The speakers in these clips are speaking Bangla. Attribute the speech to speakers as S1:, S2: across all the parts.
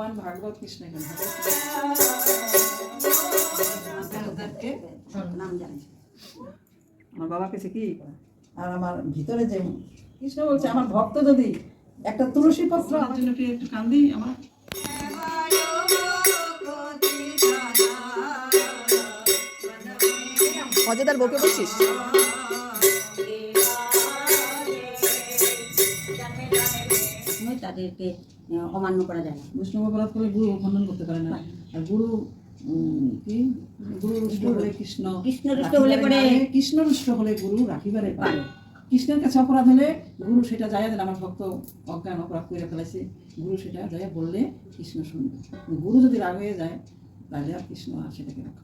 S1: ভগবান ভাগবত কৃষ্ণ আমার বাবা কাছে কি? আর আমার ভিতরে যে কৃষ্ণ বলছে আমার ভক্ত যদি একটা তুলসী পত্র আমার জন্য কি একটু কান্দি আমার।
S2: অযোধ্যার বউকে বলছিস?
S3: তাদেরকে অমান্য করা যায় না।
S1: বৈষ্ণব অপরাধ করে গুরু খণ্ডন করতে পারে না। আর গুরু কি? গুরু রুষ্ট হলে কৃষ্ণ
S3: কৃষ্ণ রুষ্ট হলে পরে
S1: কৃষ্ণ রুষ্ট হলে গুরু রাখিবারে পারে। কৃষ্ণের কাছে অপরাধ হলে গুরু সেটা যায় দেন আমার ভক্ত অজ্ঞান অপরাধ করে ফেলেছে। গুরু সেটা যায় বললে কৃষ্ণ শুনবে। গুরু যদি রাগ হয়ে যায় তাহলে আর কৃষ্ণ আর সেটাকে রক্ষা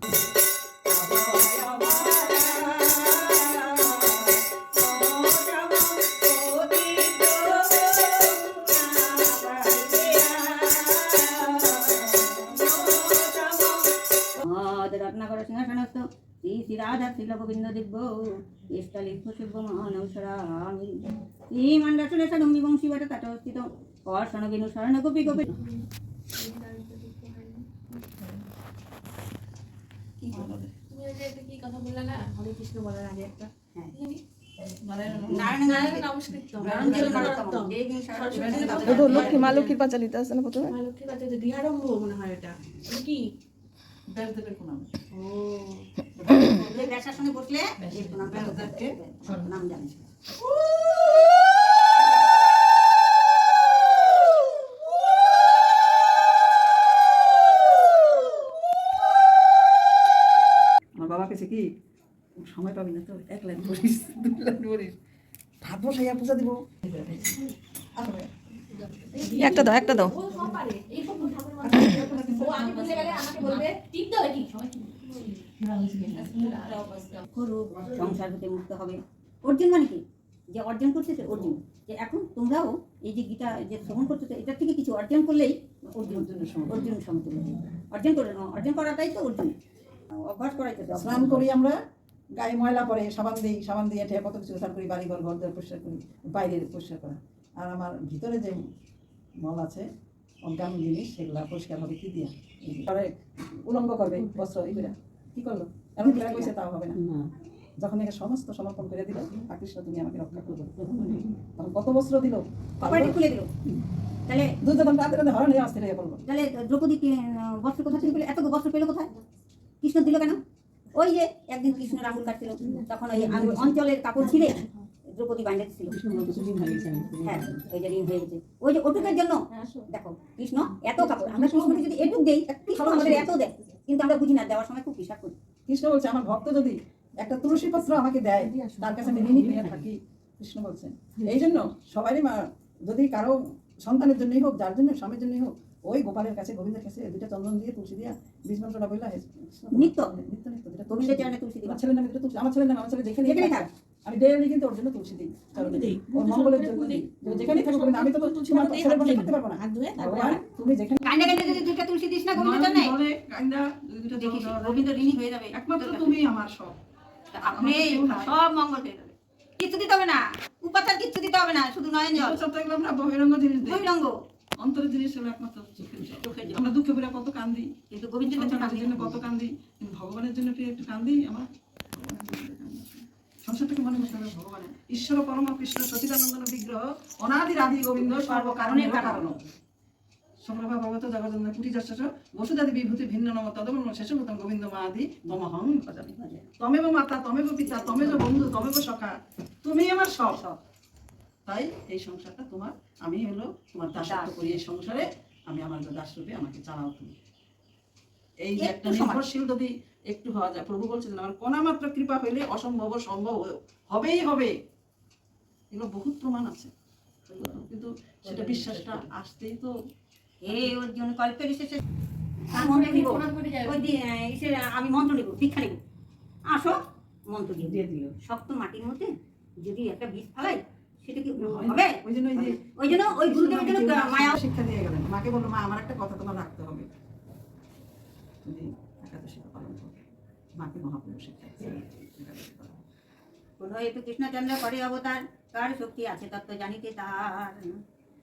S3: শ্রীল গোবিন্দ দিব্য ইষ্টলিপ্ত শিব্য মহানৌসরামি শ্রী মণ্ডলে সদম্বি বংশী বট তটস্থিত কর্ষণ বিনু শরণ গোপী গোপী।
S2: লক্ষ্মী
S4: ও
S3: বসলে এই প্রণাম।
S1: ব্যাসদেবকে
S3: নাম জানিস
S1: আমার বাবা কাছে কি সময় পাবি না তো এক লাইন বলিস লাইন বলিস ভাত বসাইয়া পূজা দিব।
S2: একটা দাও একটা দাও।
S4: আমি বলতে গেলে আমাকে বলবে টিপ কি?
S3: করুক সংসার হতে মুক্ত হবে। অর্জুন মানে কি? যে অর্জন করতেছে অর্জুন। যে এখন তোমরাও এই যে গীতা যে শ্রবণ করতেছে এটা থেকে কিছু অর্জন করলেই অর্জুন অর্জুন সমতুল্য। অর্জন করে অর্জন করাটাই তো অর্জুন। অভ্যাস
S1: স্নান করি আমরা গায়ে ময়লা পরে সাবান দিই সাবান দিয়ে ঠেয়ে কত কিছু করি বাড়ি ঘর ঘর দর পরিষ্কার করি বাইরের পরিষ্কার করা। আর আমার ভিতরে যে মল আছে অজ্ঞান জিনিস সেগুলা পরিষ্কার হবে কি দিয়ে? উলঙ্গ করবে বস্ত্র এগুলা কি করল? এমন কি কইছে তাও হবে না। যখন একে সমস্ত সমর্পণ করে দিল কৃষ্ণ তুমি আমাকে রক্ষা করবে। তখন কত বস্ত্র দিল?
S3: কপালটি খুলে দিল। তাহলে
S1: দুর্যোধন রাতে রাতে হরণ হয়ে অস্থির হয়ে পড়ল।
S3: তাহলে দ্রৌপদী বস্ত্র কোথা থেকে পেল? এত বস্ত্র পেল কোথায়? কৃষ্ণ দিল কেন? ওই যে একদিন কৃষ্ণের আঙুল কাটছিল তখন ওই আঙুল অঞ্চলের কাপড় ছিঁড়ে দ্রৌপদী বাঁধে ছিল।
S1: কৃষ্ণ হয়ে
S3: হ্যাঁ ওই যে ঋণ হয়ে গেছে। ওই যে ওটুকের জন্য দেখো কৃষ্ণ এত কাপড় আমরা কৃষ্ণকে যদি এটুক দেই কৃষ্ণ আমাদের এত দেয়। কিন্তু আমরা বুঝি না দেওয়ার সময় খুব হিসাব করি।
S1: কৃষ্ণ বলছে আমার ভক্ত যদি একটা তুলসী পত্র আমাকে দেয় তার কাছে আমি ঋণী হয়ে থাকি। কৃষ্ণ বলছেন এই জন্য সবারই মা যদি কারও সন্তানের জন্যই হোক যার জন্য স্বামীর জন্যই হোক ওই গোপালের কাছে গোবিন্দের কাছে দুইটা চন্দন দিয়ে তুলসী দিয়া বীজ মন্ত্রটা বললা
S3: নিত্য।
S1: নিত্য নিত্য
S3: গোবিন্দের
S1: দিই।
S3: চরণে তুলসী দিবা।
S1: আমার ছেলের নামে দুটো তুলসী আমার ছেলের নামে আমার ছেলে যেখানে
S3: যেখানেই থাক।
S1: আমি ডেইলি কিন্তু ওর জন্য তুলসী দিই চরণে দিই। ওর মঙ্গলের জন্য দিই। ও যেখানেই থাকুক আমি তো তুলসী পাশে থাকতে পারব না।
S4: হাত ধুয়ে তারপরে
S1: তুমি যেখানে
S3: কান্দা কান্দা যদি দুইটা তুলসী দিস না গোবিন্দের চরণে
S1: বলে, কাইন্দা, দুইটা
S3: দেখিস
S1: জল দেওয়া যায়।
S3: গোবিন্দ ঋণী হয়ে যাবে।
S1: একমাত্র তুমি আমার সব।
S3: আপনি সব মঙ্গল হয়ে যাবে। কিচ্ছু দিতে হবে না। উপাচার কিচ্ছু দিতে হবে না শুধু নয়ন জল।
S1: সব থাকলে আমরা বহিরঙ্গ জিনিস দিই।
S3: বহিরঙ্গ।
S1: অন্তরের জিনিস হলো একমাত্র চোখের জল।
S3: চোখের জল।
S1: আমরা দুঃখে পড়ে কত কান্দি।
S3: কিন্তু গোবিন্দের
S1: জন্য কত কান্দি। কিন্তু ভগবানের জন্য একটু কান্দি আমার ভগবানের জন্য কান্দি। সংসারটাকে মনে করতে হবে ভগবানের। ঈশ্বর পরম কৃষ্ণ সচিদানন্দন বিগ্রহ অনাদি রাধি গোবিন্দ সর্বকারণের কারণ। সম্ভ্রভা ভগবত জগজন্দ কুটি যশ বসুদাদি বিভূতি ভিন্ন নম তদমন শেষভূতম গোবিন্দ মা আদি মমহং ভজামি। তমেব মাতা তমেব পিতা তমেব বন্ধু তমেব সখা তুমি আমার সব। সব তাই এই সংসারটা তোমার আমি হলো তোমার দাসত্ব করি এই সংসারে আমি আমার দাস রূপে আমাকে চালাও তুমি। এই যে একটা নির্ভরশীল যদি একটু হওয়া যায় প্রভু বলছেন আমার কোনা মাত্র কৃপা হইলে অসম্ভব সম্ভব হবেই হবে। এগুলো বহুত প্রমাণ আছে। কিন্তু সেটা বিশ্বাসটা আসতেই তো
S3: হে অর্জুন কল্পের শেষে আমি মন্ত্র নিব।
S4: প্রণাম করে যাবে।
S3: ওই দি- আহ, ইসের আমি মন্ত্র দীক্ষা নিব। আসো মন্ত্র দিয়ে
S1: দিয়ে দিল
S3: শক্ত মাটির মধ্যে যদি একটা বীজ ফালাই সেটা কি হবে?
S1: ওই জন্য ওই যে
S3: ওই জন্য ওই গুরুদেবের জন্য মায়া
S1: শিক্ষা দিয়ে গেলেন। মাকে বলল মা আমার একটা কথা তোমার রাখতে হবে। তুমি একাদশীটা পালন করো। মাকে মহাপ্রভু শিক্ষা
S3: কৃষ্ণচন্দ্র করে অবতার। কার শক্তি আছে তত্ত্ব জানিতে তার?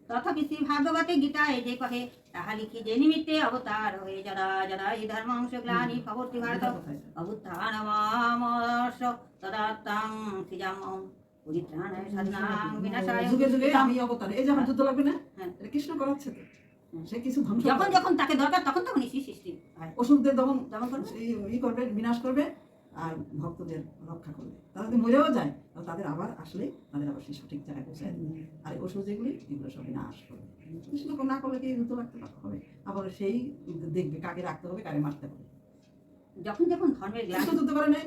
S3: তথাপি শ্রী ভাগবতে গীতায় যে কহে তাহা লিখি যে নিমিত্তে অবতার হয়ে যারা যারা এই ধর্মাংশ গ্লানি খবরটি ভারত অবুত্থানমামস তদাত্তাং সৃজামম পরিত্রাণায় সাধনাং বিনাশায়
S1: যুগে যুগে আমি অবতার। এই যে আমার যুদ্ধ লাগবে না?
S3: হ্যাঁ।
S1: এটা কৃষ্ণ করাচ্ছে তো। সে কিছু ধ্বংস
S3: যখন যখন তাকে দরকার তখন তখন সৃষ্টি সৃষ্টি হয়
S1: অসুরদের দমন
S3: দমন করবে।
S1: ই করবে বিনাশ করবে। আর ভক্তদের রক্ষা করবে। তারা যদি মরেও যায় তাহলে তাদের আবার আসলে তাদের আবার সেই সঠিক জায়গায় পৌঁছায় দেবে। আর অসুর যেগুলি এগুলো সব নাশ করবে। কৃষ্ণ না করলে কি যুদ্ধ রাখতে হবে। আবার সেই দেখবে কাকে রাখতে হবে কাকে মারতে হবে।
S3: যখন যখন ধর্মের
S1: কৃষ্ণ যুদ্ধ করে নাই?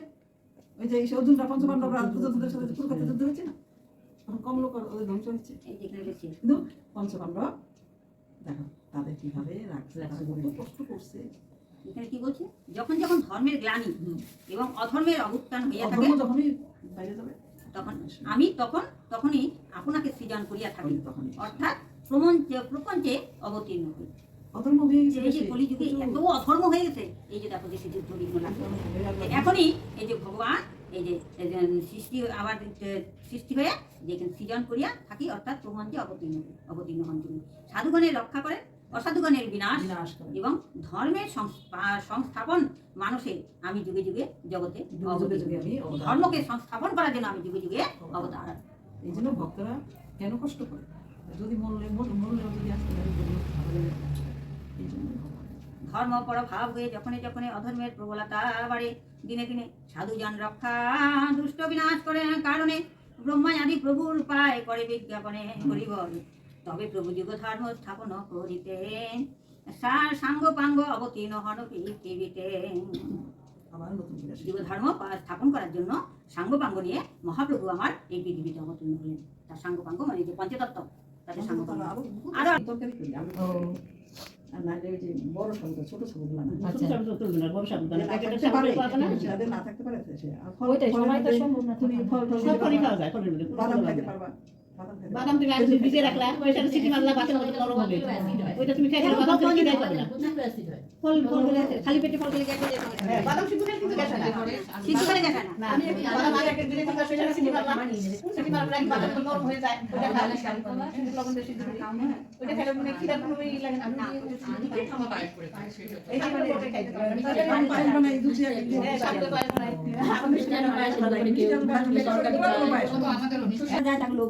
S1: ওই যে এই অর্জুনরা পঞ্চপাণ্ডবরা যুদ্ধদের সাথে কুরুক্ষেত্রে যুদ্ধ হয়েছে না? তখন কম লোক ওদের ধ্বংস হচ্ছে কিন্তু পঞ্চপাণ্ডব দেখো তাদের কীভাবে রাখছে কষ্ট করছে।
S3: এখানে কি বলছে? যখন যখন ধর্মের গ্লানি এবং অধর্মের অবস্থান হইয়া থাকে তখন আমি তখন তখনই আপনাকে সৃজন করিয়া থাকি। অর্থাৎ প্রপঞ্চে প্রপঞ্চে অবতীর্ণ হই।
S1: অধর্ম হয়ে গেছে
S3: এই যে। কলিযুগে এত অধর্ম হয়ে গেছে এই যে দেখো এখনই এই যে ভগবান এই যে সৃষ্টি আবার সৃষ্টি হয়ে যেখানে সৃজন করিয়া থাকি অর্থাৎ প্রপঞ্চে অবতীর্ণ হই, অবতীর্ণ হন তিনি। সাধুগণের রক্ষা করে অসাধুগণের বিনাশ এবং ধর্মের সংস্থাপন মানুষের আমি যুগে যুগে জগতে
S1: যুগে যুগে আমি
S3: ধর্মকে সংস্থাপন করার জন্য আমি যুগে যুগে অবতার।
S1: এই জন্য ভক্তরা কেন কষ্ট করে? যদি মর- মরলেও যদি আসতে পারে। এই জন্য।
S3: ধর্ম পরভাব হয়ে যখনই যখনই অধর্মের প্রবলতা বাড়ে দিনে দিনে সাধুজন রক্ষা দুষ্ট বিনাশ করে কারণে ব্রহ্মা আদি প্রভুর পায় করে বিজ্ঞাপনে হরিবল তবে প্রভু যুগ ধর্ম স্থাপন করিতেন সার সাঙ্গ পাঙ্গ অবতীর্ণ হন পৃথিবীতে। যুগ ধর্ম স্থাপন করার জন্য সাঙ্গ পাঙ্গ নিয়ে মহাপ্রভু আমার এই পৃথিবীতে অবতীর্ণ হলেন তার সাঙ্গ পাঙ্গ মানে যে পঞ্চতত্ত্ব তাদের সাঙ্গ পাঙ্গ
S1: আরও
S3: আরো-
S1: যে বড় ছোট সাবুগুলা না। থাকতে পারে,
S5: ওইটাই, তো সম্ভব না
S1: তুমি ফল টল।
S5: খাওয়া যায়।
S1: পারবা বাদাম
S5: তুমি আগে ভিজিয়ে রাখলা, ওইটা সিটি মারলা, বাচ্চা নরম হবে। ওইটা তুমি খাইলে বাদাম তুমি কি পাবে না।
S3: ফল ফল খেলে খালি পেটে ফল খেলে গ্যাস হয়ে
S5: হ্যাঁ, বাদাম সিদ্ধ খেলে কিন্তু হয় না।
S3: সিদ্ধ গ্যাস হয় না
S5: না, বাদাম আগে একটা দিলে সিটি। সিটি মারার বাদাম তো নরম হয়ে যায়। যায়, সিদ্ধ লবণ দিয়ে সিদ্ধ করে। ওইটা খেলে মনে হয় খিদার কোনো ই লাগে না। এই যে মানে ওটা খাইতে
S1: আমি পায়েস বানাই, দুধ দিয়ে
S5: হ্যাঁ, সাবুতে পায়েস বানাই।
S1: মিষ্টান্ন পায়েস বানাই, মিষ্টান্ন পায়েস বানাই, কোনো পায়েস বানাই।
S3: যা থাকল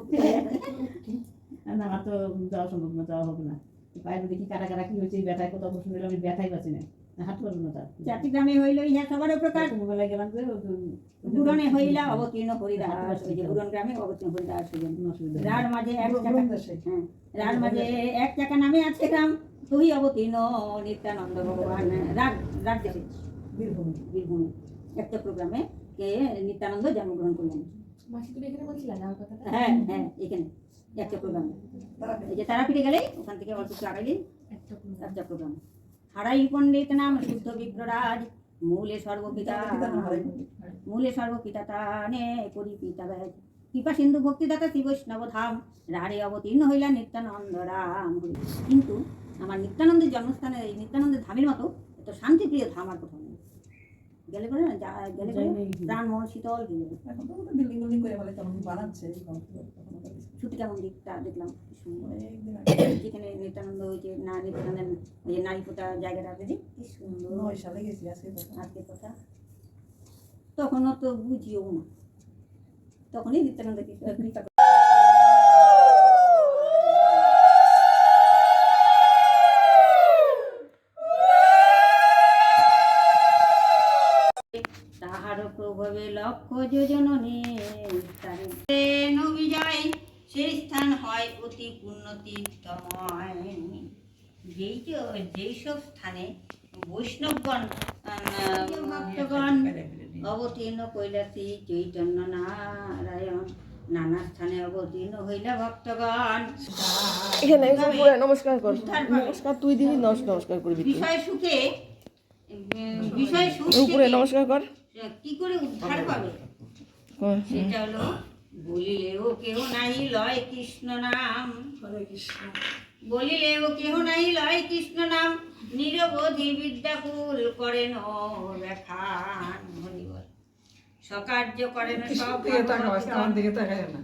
S5: না, আমার তো যাওয়া সম্ভব না, যাওয়া হবে না। পায়ের মধ্যে কি কাটা কাটা কি হয়েছে, ব্যথায় কোথাও বসে আমি ব্যথাই পাচ্ছি না। হাঁটতে পারব না তার।
S3: জাতি গ্রামে হইল ইহা সবার প্রকার।
S5: মোবাইলে গেলাম যে, ও-
S3: হইলা অবতীর্ণ হরিদাস ওই যে বুড়ন গ্রামে অবতীর্ণ
S5: অসুবিধা
S3: মাঝে এক চাকা হ্যাঁ মাঝে এক চাকা নামে আছে গ্রাম। তুই অবতীর্ণ নিত্যানন্দ ভগবান। রাগ রাগ দেশে
S1: বীরভূম।
S3: বীরভূমে। এক চক্রগ্রামে কে নিত্যানন্দ জন্মগ্রহণ করলেন।
S4: মাসি তুমি এখানে বলছিলা যাওয়ার কথাটা?
S3: হ্যাঁ হ্যাঁ এখানে এক চক্রগ্রামে এই যে তারাপীঠে গেলেই ওখান থেকে অল্প একটু এক চক্রগ্রাম হারাই পণ্ডিত নাম শুদ্ধ বিপ্ররাজ মূলে সর্বপিতা। মূলে সর্বপিতা তানে করি পিতা ব্যাজ কৃপা সিন্ধু ভক্তিদাতা শ্রী বৈষ্ণব ধাম রাড়ে অবতীর্ণ হইলা নিত্যানন্দ রাম কিন্তু আমার নিত্যানন্দের জন্মস্থানে এই নিত্যানন্দের ধামের মতো এত শান্তিপ্রিয় ধাম আর কোথাও গেলে পরে না গেলে
S5: নেই।
S3: প্রাণ মন শীতল যাবে
S1: এখন তো বিল্ডিং বিল্ডিং করে ফেলে, তখন বানাচ্ছে, বেশি।
S3: ছুটিকা মন্দিরটা দেখলাম যেখানে নিত্যানন্দ ওই যে না নিত্যানন্দের ওই যে নারী জায়গাটা আছে যে কি সুন্দর
S1: নয় সালে গেছি, আজকে কথা।
S3: তখনও তো বুঝিও না তখনই নিত্যানন্দ কৃপা প্রভাবে লক্ষ্য যোজন বিজয় সেই স্থান হয় অতি পূর্ণ তীর্থময় যেই যেই সব স্থানে বৈষ্ণবগণ ভক্তগণ অবতীর্ণ কৈলাসী চৈতন্য নারায়ণ নানা স্থানে অবতীর্ণ হইলা ভক্তগণ।
S2: এখানে নমস্কার কর। নমস্কার তুই দিবি নমস্কার করবি
S3: বিষয় সুখে বিষয় সুখ
S2: উপরে নমস্কার কর।
S3: কি করে উদ্ধার পাবে? সেটা হলো বলিলেও কেউ নাই লয় কৃষ্ণ নাম।
S1: হরে কৃষ্ণ।
S3: বলিলেও কেহ নাই লয় কৃষ্ণ নাম। নিরবধি বিদ্যাকুল করেন দেখান হরিবল সকার্য করেন সব
S1: দিকে না।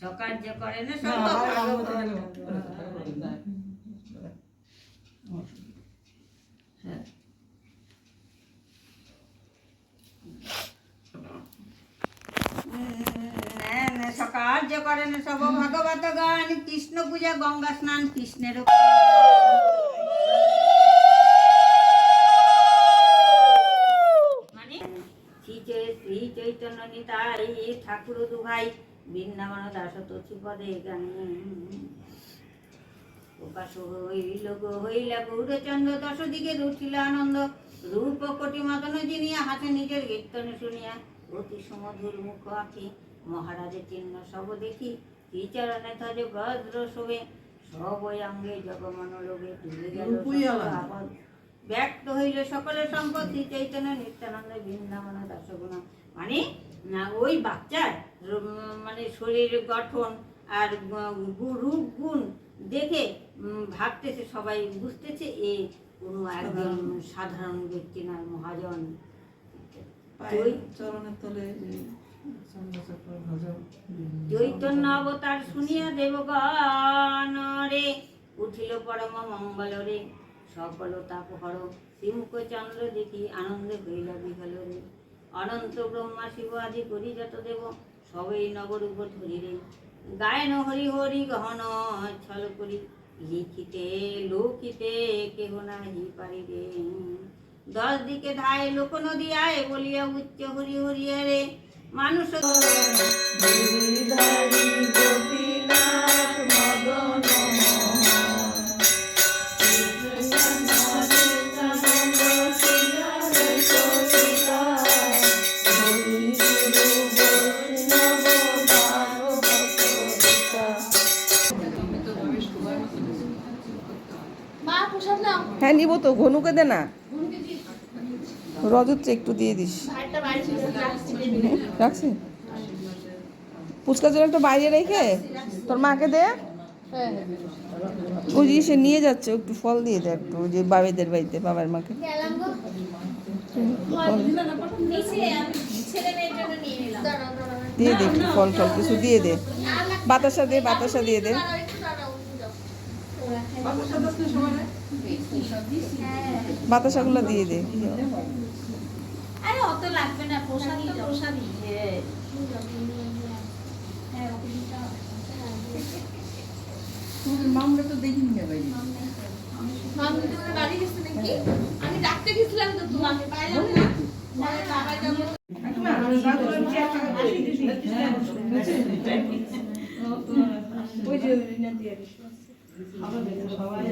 S3: সকার্য করে না
S1: না,
S3: সব
S1: আবার
S3: ভাগবত
S1: ভাগবত হ্যাঁ
S3: সকার্য করেন সব ভাগবত গান কৃষ্ণ পূজা গঙ্গা স্নান কৃষ্ণের মানে শ্রী চৈতন্য নিতাই ঠাকুর দুভাই বৃন্দাবন দাস তথি পদে গানে। প্রকাশ হইল গো হইলা গৌরচন্দ্র দশ দিকে উঠিল আনন্দ। রূপ কোটি মদন জিনিয়া হাতে নিজের কীর্তন শুনিয়া অতি সমধুর মুখ আঁকি। মহারাজের চিহ্ন সব দেখি। শ্রীচরণে ধরে ভদ্র শোভে সব ওই অঙ্গে জগমন লোভে তুলে গেল সকল। আপদ। ব্যক্ত হইল সকলের সম্পত্তি চৈতন্য নিত্যানন্দ বৃন্দাবন দাসগুণ। মানে না ওই বাচ্চার মানে শরীর গঠন আর রূপ গুণ দেখে ভাবতেছে সবাই বুঝতেছে এ কোনো একজন সাধারণ। ব্যক্তি নয় মহাজন।
S1: চরণের তলে
S3: চৈতন্য অবতার শুনিয়া দেবগণ রে, উঠিল পরম মঙ্গল রে। সকল তাপহর শ্রীমুখ চন্দ্র দেখি আনন্দে হইল বিহল রে। অনন্ত ব্রহ্মা শিব আদি করি যত দেব সবেই নবরূপ ধরি রে। গায়ন হরি হরি গহন ছল করি, লিখিতে লোকিতে কেহ নাহি পারি রে দশ দিকে ধায় লোক নদী আয়, বলিয়া উচ্চ হরি হরিয়া রে। মানুষ
S2: হ্যাঁ নিব তো ঘনুকে দে না। রজত, একটু দিয়ে দিস।
S4: রাখছি?
S2: পুচকা জল একটা বাইরে রেখে তোর মাকে দে। ওই যে সে নিয়ে যাচ্ছে, একটু ফল দিয়ে দে একটু যে বাবিদের বাড়িতে, বাবার মাকে।
S4: জন্য
S2: দিয়ে দে একটু ফল টল, কিছু দিয়ে দে। বাতাসা দে, বাতাসা দিয়ে দে। বাতাসাগুলো দিয়ে দে।
S4: আরে অত লাগবে না প্রসাদ তো প্রসাদই। হ্যাঁ ওকে দিতে হবে
S1: মামলা তো দেখিনি বাইরে
S4: মামি তোমার বাড়ি গেছে নাকি? আমি ডাকতে গেছিলাম তো তোমাকে পাইলাম না। বাবাই যাব
S1: সবাই